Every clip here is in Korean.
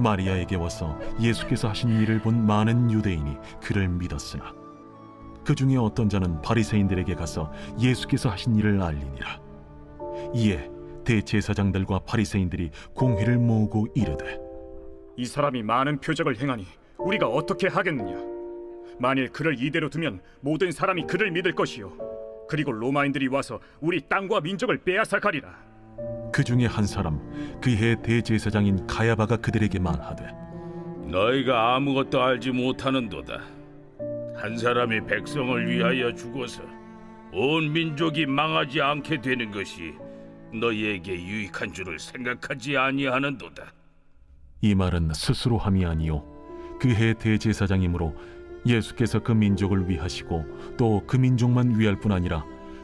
마리아에게 와서 예수께서 하신 일을 본 많은 유대인이 그를 믿었으나 그 중에 어떤 자는 바리새인들에게 가서 예수께서 하신 일을 알리니라 이에 대제사장들과 바리새인들이 공회를 모으고 이르되 이 사람이 많은 표적을 행하니 우리가 어떻게 하겠느냐? 만일 그를 이대로 두면 모든 사람이 그를 믿을 것이요. 그리고 로마인들이 와서 우리 땅과 민족을 빼앗아 가리라. 그 중에 한 사람 그 해 대제사장인 가야바가 그들에게 말하되 너희가 아무것도 알지 못하는도다. 한 사람이 백성을 위하여 죽어서 온 민족이 망하지 않게 되는 것이 너희에게 유익한 줄을 생각하지 아니하는도다. 이 말은 스스로 함이 아니요 그 해 대제사장이므로 예수께서 그 민족을 위하시고 또 그 민족만 위할 뿐 아니라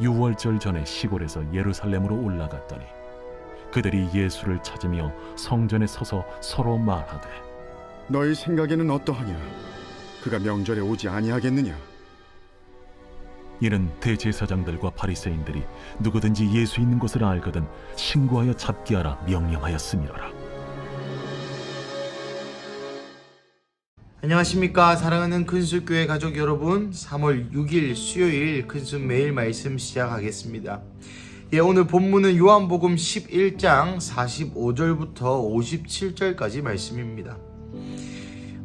유월절 전에 시골에서 예루살렘으로 올라갔더니 그들이 예수를 찾으며 성전에 서서 서로 말하되 너희 생각에는 어떠하냐? 그가 명절에 오지 아니하겠느냐? 이는 대제사장들과 바리새인들이 누구든지 예수 있는 곳을 알거든 신고하여 잡게 하라 명령하였음이로라. 안녕하십니까 사랑하는 큰술교회 가족 여러분 3월 6일 수요일 큰술 매일 말씀 시작하겠습니다 예 오늘 본문은 요한복음 11장 45절부터 57절까지 말씀입니다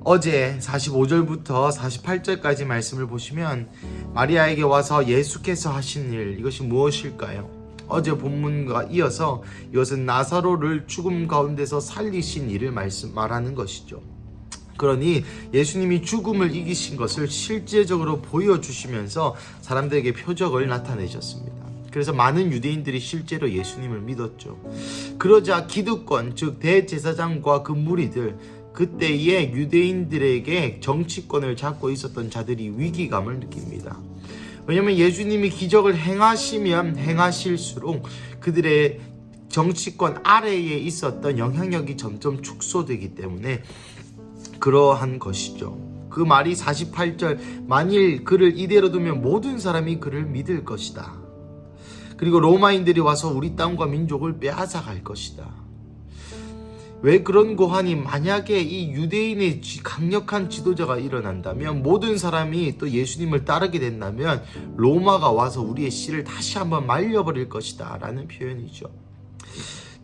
어제 45절부터 48절까지 말씀을 보시면 마리아에게 와서 예수께서 하신 일 이것이 무엇일까요? 어제 본문과 이어서 이것은 나사로를 죽음 가운데서 살리신 일을 말씀 말하는 것이죠. 그러니 예수님이 죽음을 이기신 것을 실제적으로 보여주시면서 사람들에게 표적을 나타내셨습니다. 그래서 많은 유대인들이 실제로 예수님을 믿었죠. 그러자 기득권, 즉 대제사장과 그 무리들, 그때의 유대인들에게 정치권을 잡고 있었던 자들이 위기감을 느낍니다. 왜냐하면 예수님이 기적을 행하시면 행하실수록 그들의 정치권 아래에 있었던 영향력이 점점 축소되기 때문에 그러한 것이죠. 그 말이 48절 만일 그를 이대로 두면 모든 사람이 그를 믿을 것이다. 그리고 로마인들이 와서 우리 땅과 민족을 빼앗아 갈 것이다. 왜 그런 고하니 만약에 이 유대인의 지- 강력한 지도자가 일어난다면 모든 사람이 또 예수님을 따르게 된다면 로마가 와서 우리의 씨를 다시 한번 말려버릴 것이다 라는 표현이죠.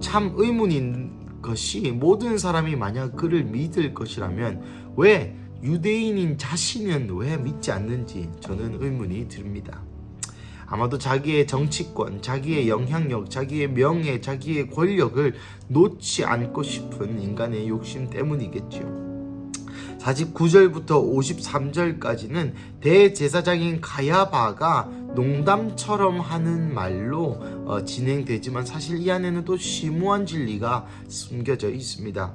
참 의문인 것이 모든 사람이 만약 그를 믿을 것이라면 왜 유대인인 자신은 왜 믿지 않는지 저는 의문이 듭니다. 아마도 자기의 정치권, 자기의 영향력, 자기의 명예, 자기의 권력을 놓지 않고 싶은 인간의 욕심 때문이겠지요. 49절부터 53절까지는 대제사장인 가야바가 농담처럼 하는 말로 어, 진행되지만 사실 이 안에는 또 심오한 진리가 숨겨져 있습니다.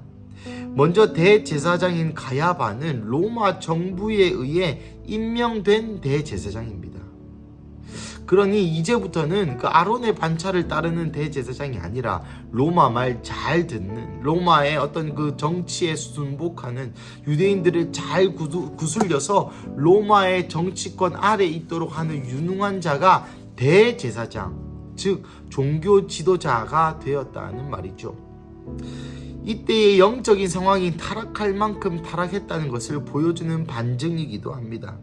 먼저 대제사장인 가야바는 로마 정부에 의해 임명된 대제사장입니다. 그러니 이제부터는 그 아론의 반차를 따르는 대제사장이 아니라 로마 말 잘 듣는 로마의 어떤 그 정치에 순복하는 유대인들을 잘 구두, 구슬려서 로마의 정치권 아래 있도록 하는 유능한 자가 대제사장 즉 종교 지도자가 되었다는 말이죠. 이때의 영적인 상황이 타락할 만큼 타락했다는 것을 보여주는 반증이기도 합니다.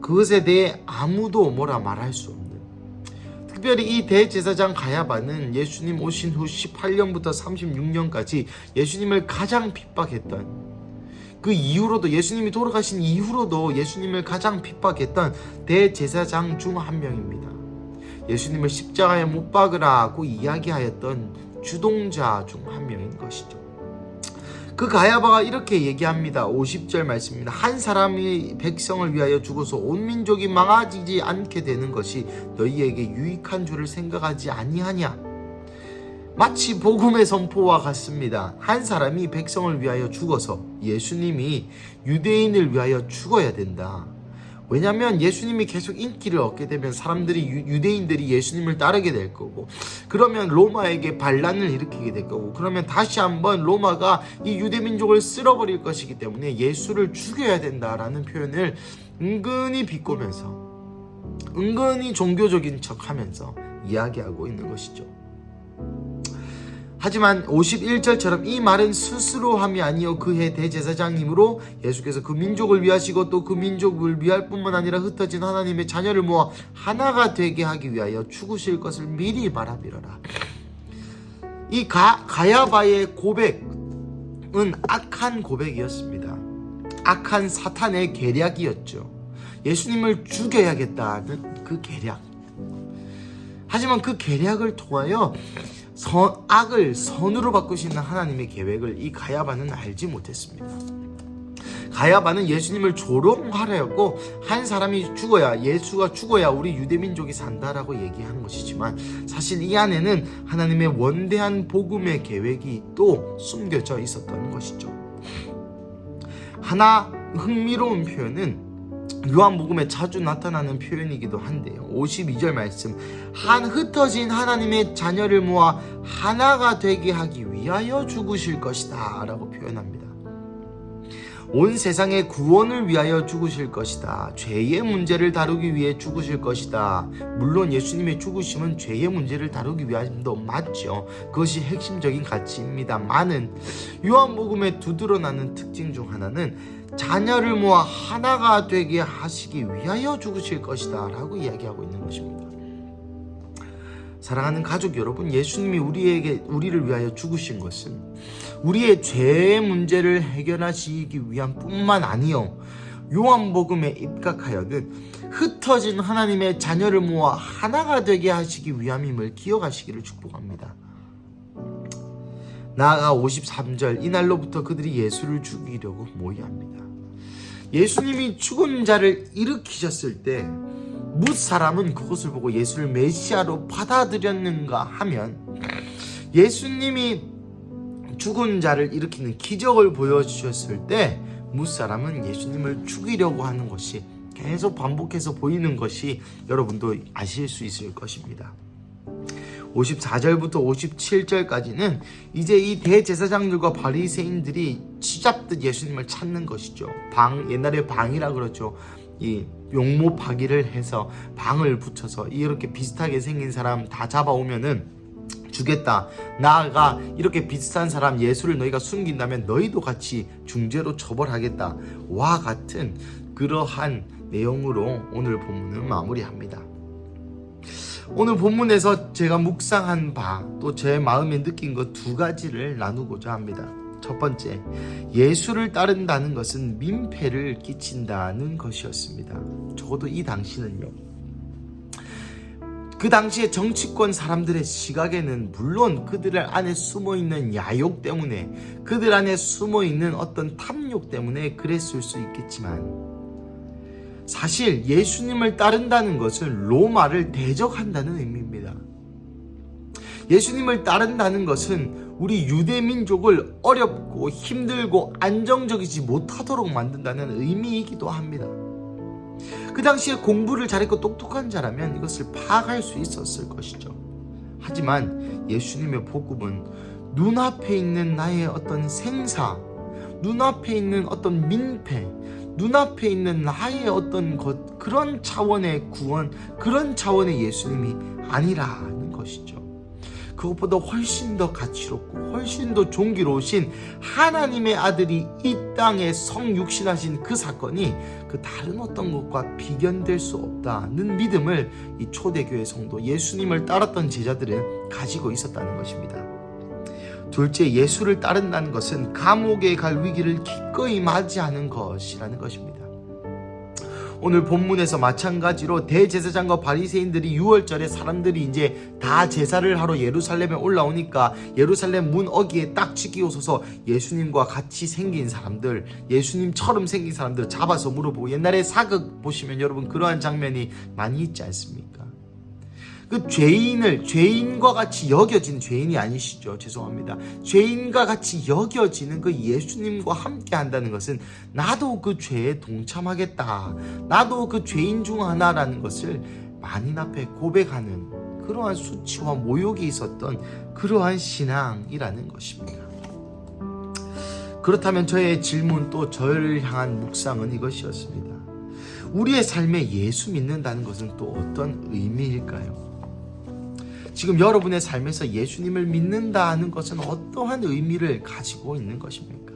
그것에 대해 아무도 뭐라 말할 수 없는 특별히 이 대제사장 가야바는 예수님 오신 후 18년부터 36년까지 예수님을 가장 핍박했던 그 이후로도 예수님이 돌아가신 이후로도 예수님을 가장 핍박했던 대제사장 중 한 명입니다. 예수님을 십자가에 못 박으라고 이야기하였던 주동자 중 한 명인 것이죠. 그 가야바가 이렇게 얘기합니다. 50절 말씀입니다. 한 사람이 백성을 위하여 죽어서 온 민족이 망하지 않게 되는 것이 너희에게 유익한 줄을 생각하지 아니하냐? 마치 복음의 선포와 같습니다. 한 사람이 백성을 위하여 죽어서 예수님이 유대인을 위하여 죽어야 된다. 왜냐하면 예수님이 계속 인기를 얻게 되면 사람들이 유, 유대인들이 예수님을 따르게 될 거고 그러면 로마에게 반란을 일으키게 될 거고 그러면 다시 한번 로마가 이 유대 민족을 쓸어버릴 것이기 때문에 예수를 죽여야 된다라는 표현을 은근히 비꼬면서 은근히 종교적인 척하면서 이야기하고 있는 것이죠. 하지만 51절처럼 이 말은 스스로 함이 아니요 그해 대제사장님으로 예수께서 그 민족을 위하시고 또 그 민족을 위할 뿐만 아니라 흩어진 하나님의 자녀를 모아 하나가 되게 하기 위하여 죽으실 것을 미리 바라비러라. 이 가, 가야바의 고백은 악한 고백이었습니다. 악한 사탄의 계략이었죠. 예수님을 죽여야겠다는 그 계략. 하지만 그 계략을 통하여 선, 악을 선으로 바꾸시는 하나님의 계획을 이 가야바는 알지 못했습니다. 가야바는 예수님을 조롱하려고 한 사람이 죽어야 예수가 죽어야 우리 유대민족이 산다라고 얘기하는 것이지만 사실 이 안에는 하나님의 원대한 복음의 계획이 또 숨겨져 있었던 것이죠. 하나 흥미로운 표현은 요한복음에 자주 나타나는 표현이기도 한데요. 52절 말씀. 한 흩어진 하나님의 자녀를 모아 하나가 되게 하기 위하여 죽으실 것이다. 라고 표현합니다. 온 세상의 구원을 위하여 죽으실 것이다. 죄의 문제를 다루기 위해 죽으실 것이다. 물론 예수님의 죽으심은 죄의 문제를 다루기 위함도 맞죠. 그것이 핵심적인 가치입니다만은 요한복음에 두드러나는 특징 중 하나는 자녀를 모아 하나가 되게 하시기 위하여 죽으실 것이다. 라고 이야기하고 있는 것입니다. 사랑하는 가족 여러분, 예수님이 우리에게 우리를 위하여 죽으신 것은 우리의 죄의 문제를 해결하시기 위한 뿐만 아니요. 요한복음에 입각하여는 흩어진 하나님의 자녀를 모아 하나가 되게 하시기 위함임을 기억하시기를 축복합니다. 나아가 53절 이날로부터 그들이 예수를 죽이려고 모의합니다. 예수님이 죽은 자를 일으키셨을 때뭇 사람은 그것을 보고 예수를 메시아로 받아들였는가 하면 예수님이 죽은 자를 일으키는 기적을 보여주셨을 때뭇 사람은 예수님을 죽이려고 하는 것이 계속 반복해서 보이는 것이 여러분도 아실 수 있을 것입니다. 54절부터 57절까지는 이제 이 대제사장들과 바리새인들이 쥐잡듯 예수님을 찾는 것이죠. 방 옛날에 방이라 그러죠. 이 용모 파기를 해서 방을 붙여서 이렇게 비슷하게 생긴 사람 다 잡아오면은 주겠다. 나아가 이렇게 비슷한 사람 예수를 너희가 숨긴다면 너희도 같이 중죄로 처벌하겠다. 와 같은 그러한 내용으로 오늘 본문을 마무리합니다. 오늘 본문에서 제가 묵상한 바 또 제 마음에 느낀 것 두 가지를 나누고자 합니다. 첫 번째, 예수를 따른다는 것은 민폐를 끼친다는 것이었습니다. 적어도 이 당시는요. 그 당시에 정치권 사람들의 시각에는 물론 그들 안에 숨어 있는 야욕 때문에 그들 안에 숨어 있는 어떤 탐욕 때문에 그랬을 수 있겠지만 사실 예수님을 따른다는 것은 로마를 대적한다는 의미입니다. 예수님을 따른다는 것은 우리 유대 민족을 어렵고 힘들고 안정적이지 못하도록 만든다는 의미이기도 합니다. 그 당시에 공부를 잘했고 똑똑한 자라면 이것을 파악할 수 있었을 것이죠. 하지만 예수님의 복음은 눈앞에 있는 나의 어떤 생사, 눈앞에 있는 어떤 민폐, 눈앞에 있는 나의 어떤 것, 그런 차원의 구원, 그런 차원의 예수님이 아니라는 것이죠. 그것보다 훨씬 더 가치롭고 훨씬 더 존귀로우신 하나님의 아들이 이 땅에 성육신하신 그 사건이 그 다른 어떤 것과 비견될 수 없다는 믿음을 이 초대교회 성도 예수님을 따랐던 제자들은 가지고 있었다는 것입니다. 둘째, 예수를 따른다는 것은 감옥에 갈 위기를 기꺼이 맞이하는 것이라는 것입니다. 오늘 본문에서 마찬가지로 대제사장과 바리새인들이 6월절에 사람들이 이제 다 제사를 하러 예루살렘에 올라오니까 예루살렘 문 어기에 딱 지키고서서 예수님과 같이 생긴 사람들, 예수님처럼 생긴 사람들 잡아서 물어보고 옛날에 사극 보시면 여러분 그러한 장면이 많이 있지 않습니까? 그 죄인을 죄인과 같이 여겨진 죄인이 아니시죠. 죄송합니다. 죄인과 같이 여겨지는 그 예수님과 함께 한다는 것은 나도 그 죄에 동참하겠다. 나도 그 죄인 중 하나라는 것을 만인 앞에 고백하는 그러한 수치와 모욕이 있었던 그러한 신앙이라는 것입니다. 그렇다면 저의 질문 또 저를 향한 묵상은 이것이었습니다. 우리의 삶에 예수 믿는다는 것은 또 어떤 의미일까요? 지금 여러분의 삶에서 예수님을 믿는다 하는 것은 어떠한 의미를 가지고 있는 것입니까?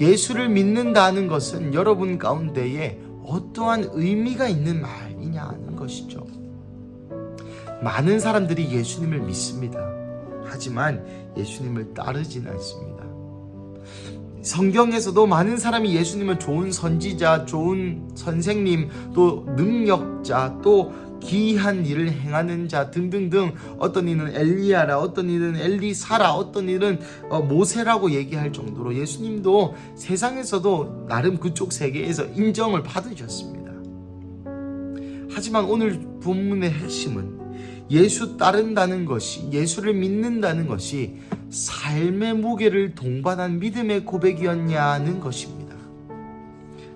예수를 믿는다 하는 것은 여러분 가운데에 어떠한 의미가 있는 말이냐 하는 것이죠. 많은 사람들이 예수님을 믿습니다. 하지만 예수님을 따르진 않습니다. 성경에서도 많은 사람이 예수님을 좋은 선지자, 좋은 선생님, 또 능력자, 또 기이한 일을 행하는 자 등등등 어떤 이는 엘리야라 어떤 이는 엘리사라 어떤 이는 어, 모세라고 얘기할 정도로 예수님도 세상에서도 나름 그쪽 세계에서 인정을 받으셨습니다. 하지만 오늘 본문의 핵심은 예수 따른다는 것이 예수를 믿는다는 것이 삶의 무게를 동반한 믿음의 고백이었냐는 것입니다.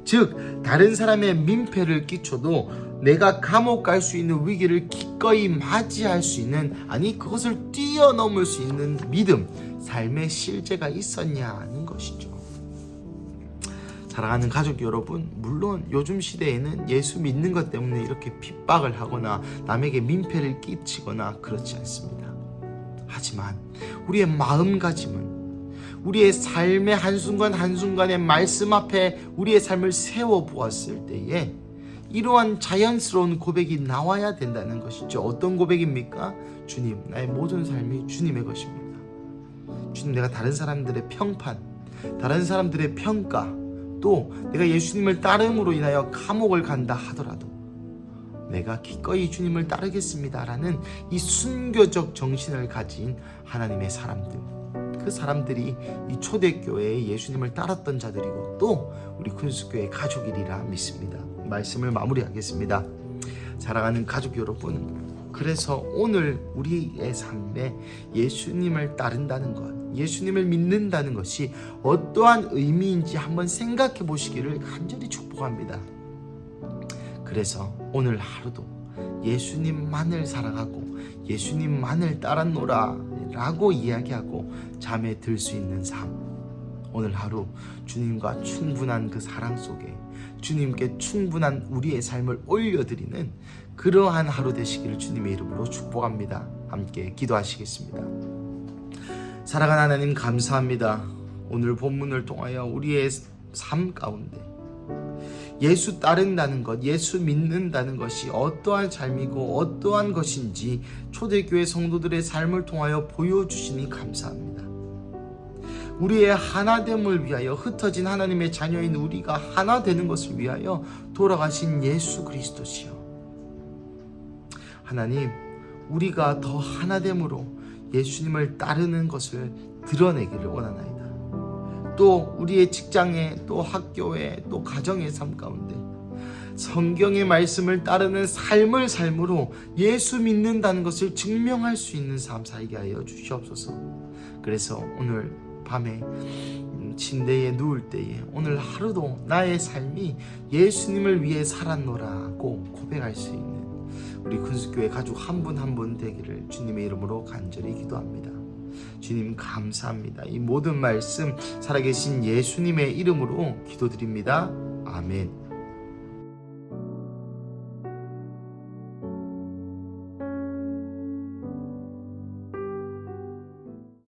즉 다른 사람의 민폐를 끼쳐도 내가 감옥 갈 수 있는 위기를 기꺼이 맞이할 수 있는 아니 그것을 뛰어넘을 수 있는 믿음 삶의 실제가 있었냐는 것이죠. 사랑하는 가족 여러분, 물론 요즘 시대에는 예수 믿는 것 때문에 이렇게 핍박을 하거나 남에게 민폐를 끼치거나 그렇지 않습니다. 하지만 우리의 마음가짐은 우리의 삶의 한순간 한순간의 말씀 앞에 우리의 삶을 세워 보았을 때에 이러한 자연스러운 고백이 나와야 된다는 것이죠. 어떤 고백입니까? 주님, 나의 모든 삶이 주님의 것입니다. 주님, 내가 다른 사람들의 평판, 다른 사람들의 평가, 또 내가 예수님을 따름으로 인하여 감옥을 간다 하더라도 내가 기꺼이 주님을 따르겠습니다라는 이 순교적 정신을 가진 하나님의 사람들. 그 사람들이 이 초대교회에 예수님을 따랐던 자들이고 또 우리 군수교회 가족이리라 믿습니다. 말씀을 마무리하겠습니다. 사랑하는 가족 여러분, 그래서 오늘 우리의 삶에 예수님을 따른다는 것, 예수님을 믿는다는 것이 어떠한 의미인지 한번 생각해 보시기를 간절히 축복합니다. 그래서 오늘 하루도 예수님만을 사랑하고 예수님만을 따랐노라 라고 이야기하고 잠에 들 수 있는 삶. 오늘 하루 주님과 충분한 그 사랑 속에 주님께 충분한 우리의 삶을 올려드리는 그러한 하루 되시기를 주님의 이름으로 축복합니다. 함께 기도하시겠습니다. 사랑하는 하나님 감사합니다. 오늘 본문을 통하여 우리의 삶 가운데 예수 따른다는 것, 예수 믿는다는 것이 어떠한 삶이고 어떠한 것인지 초대교회 성도들의 삶을 통하여 보여주시니 감사합니다. 우리의 하나됨을 위하여 흩어진 하나님의 자녀인 우리가 하나 되는 것을 위하여 돌아가신 예수 그리스도시요. 하나님, 우리가 더 하나됨으로 예수님을 따르는 것을 드러내기를 원하나이다. 또 우리의 직장에 또 학교에 또 가정의 삶 가운데 성경의 말씀을 따르는 삶을 삶으로 예수 믿는다는 것을 증명할 수 있는 삶 살게 하여 주시옵소서. 그래서 오늘 밤에 침대에 누울 때에 오늘 하루도 나의 삶이 예수님을 위해 살았노라고 고백할 수 있는 우리 군수교회 가족 한 분 한 분 되기를 주님의 이름으로 간절히 기도합니다. 주님 감사합니다. 이 모든 말씀 살아계신 예수님의 이름으로 기도드립니다. 아멘.